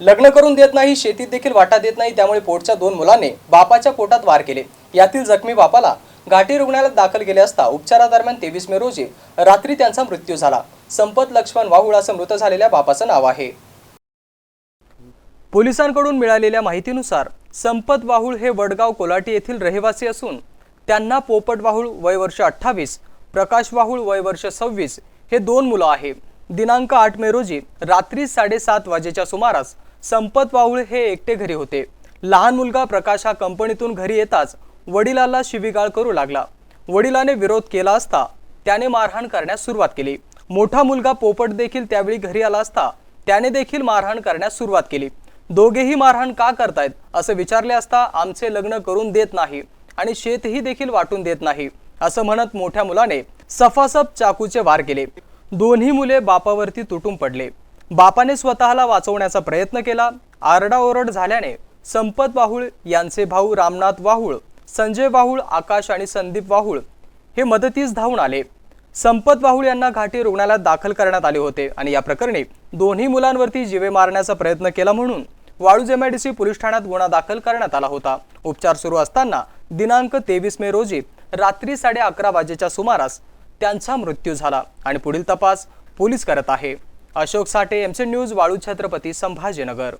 लग्न करून देत नाही शेतीत देखील वाटा देत नाही त्यामुळे पोटच्या दोन मुलांनी बापाच्या पोटात वार केले. यातील जखमी बापाला घाटी रुग्णालयात दाखल केले असता उपचारादरम्यान तेवीस मे रोजी रात्री त्यांचा मृत्यू झाला. संपत लक्ष्मण वाहुळ असं मृत झालेल्या बापाचं नाव आहे. पोलिसांकडून मिळालेल्या माहितीनुसार संपत वाहुळ हे वडगाव कोलाटी येथील रहिवासी असून त्यांना पोपट वाहुळ वय वर्ष अठ्ठावीस प्रकाश वाहुळ वय वर्ष सव्वीस हे दोन मुलं आहे दिनांक आठ मे रोजी रात्री साडेसात वाजेच्या सुमारास संपत वाहुळ हे एकटे घरी होते. लहान मुलगा प्रकाश हा कंपनीतून घरी येताच वडिलाला शिवीगाळ करू लागला. वडिलाने विरोध केला असता त्याने मारहाण करण्यास सुरुवात केली. मोठा मुलगा पोपट देखील त्यावेळी घरी आला असता त्याने देखील मारहाण करण्यास सुरुवात केली. दोघेही मारहाण का करतायत असं विचारले असता आमचे लग्न करून देत नाही आणि शेतही देखील वाटून देत नाही असं म्हणत मोठ्या मुलाने सफासफ चाकूचे वार केले. दोन्ही मुले बापावरती तुटून पडले. बापाने स्वतःला वाचवण्याचा प्रयत्न केला. आरडाओरड झाल्याने संपत वाहुळ यांचे भाऊ रामनाथ वाहुळ संजय वाहुळ आकाश आणि संदीप वाहुळ हे मदतीस धावून आले. संपत वाहुळ यांना घाटी रुग्णालयात दाखल करण्यात आले होते आणि या प्रकरणी दोन्ही मुलांवरती जिवे मारण्याचा प्रयत्न केला म्हणून वाळूज एमआयडीसी पोलीस ठाण्यात गुन्हा दाखल करण्यात आला होता. उपचार सुरू असताना दिनांक तेवीस मे रोजी रात्री साडे अकरा वाजेच्या सुमारास त्यांचा मृत्यू झाला आणि पुढील तपास पोलीस करत आहे. अशोक साठे एमसी न्यूज वाळू छत्रपती संभाजीनगर.